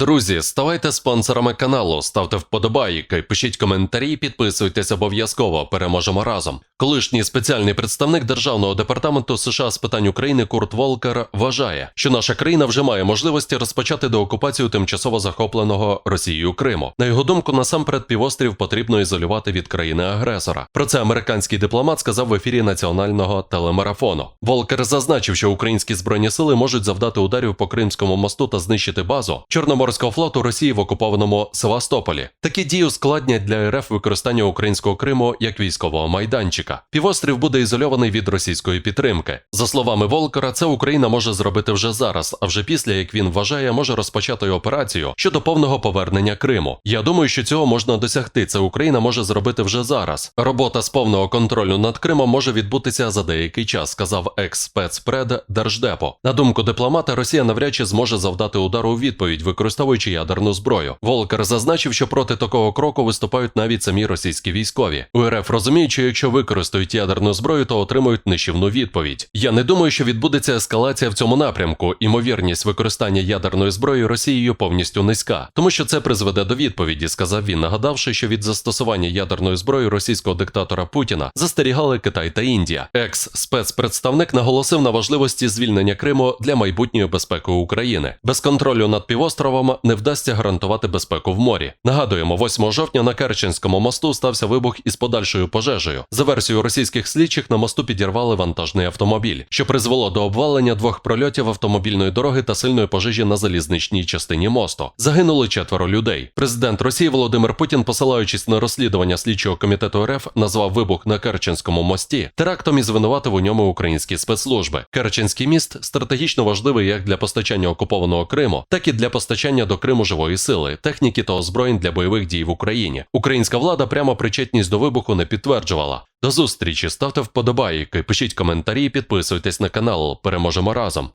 Друзі, ставайте спонсорами каналу, ставте вподобайки, пишіть коментарі, підписуйтесь обов'язково. Переможемо разом. Колишній спеціальний представник Державного департаменту США з питань України Курт Волкер вважає, що наша країна вже має можливості розпочати деокупацію тимчасово захопленого Росією Криму. На його думку, насамперед півострів потрібно ізолювати від країни-агресора. Про це американський дипломат сказав в ефірі національного телемарафону. Волкер зазначив, що українські збройні сили можуть завдати ударів по Кримському мосту та знищити базу Чорноморського флоту Росії в окупованому Севастополі. Такі дії ускладнять для РФ використання українського Криму як військового майданчика. Півострів буде ізольований від російської підтримки. За словами Волкера, це Україна може зробити вже зараз, а вже після, як він вважає, може розпочати операцію щодо повного повернення Криму. Я думаю, що цього можна досягти. Це Україна може зробити вже зараз. Робота з повного контролю над Кримом може відбутися за деякий час, сказав екс-спецпред Держдепо. На думку дипломата, Росія навряд чи зможе завдати удару у відповідь, використовуючи ядерну зброю. Волкер зазначив, що проти такого кроку виступають навіть самі російські військові. У РФ розуміють, що якщо використають ядерну зброю, то отримують нищівну відповідь. Я не думаю, що відбудеться ескалація в цьому напрямку. Імовірність використання ядерної зброї Росією повністю низька, тому що це призведе до відповіді, сказав він, нагадавши, що від застосування ядерної зброї російського диктатора Путіна застерігали Китай та Індія. Екс спецпредставник наголосив на важливості звільнення Криму для майбутньої безпеки України. Без контролю над півостровом не вдасться гарантувати безпеку в морі. Нагадуємо, 8 жовтня на Керченському мосту стався вибух із подальшою пожежею. За версією російських слідчих на мосту підірвали вантажний автомобіль, що призвело до обвалення двох прольотів автомобільної дороги та сильної пожежі на залізничній частині мосту. Загинули четверо людей. Президент Росії Володимир Путін, посилаючись на розслідування слідчого комітету РФ, назвав вибух на Керченському мості терактом і звинуватив у ньому українські спецслужби. Керченський міст стратегічно важливий як для постачання окупованого Криму, так і для постачання до Криму живої сили, техніки та озброєнь для бойових дій в Україні. Українська влада прямо причетність до вибуху не підтверджувала. До зустрічі ставте вподобайки, пишіть коментарі, підписуйтесь на канал. Переможемо разом.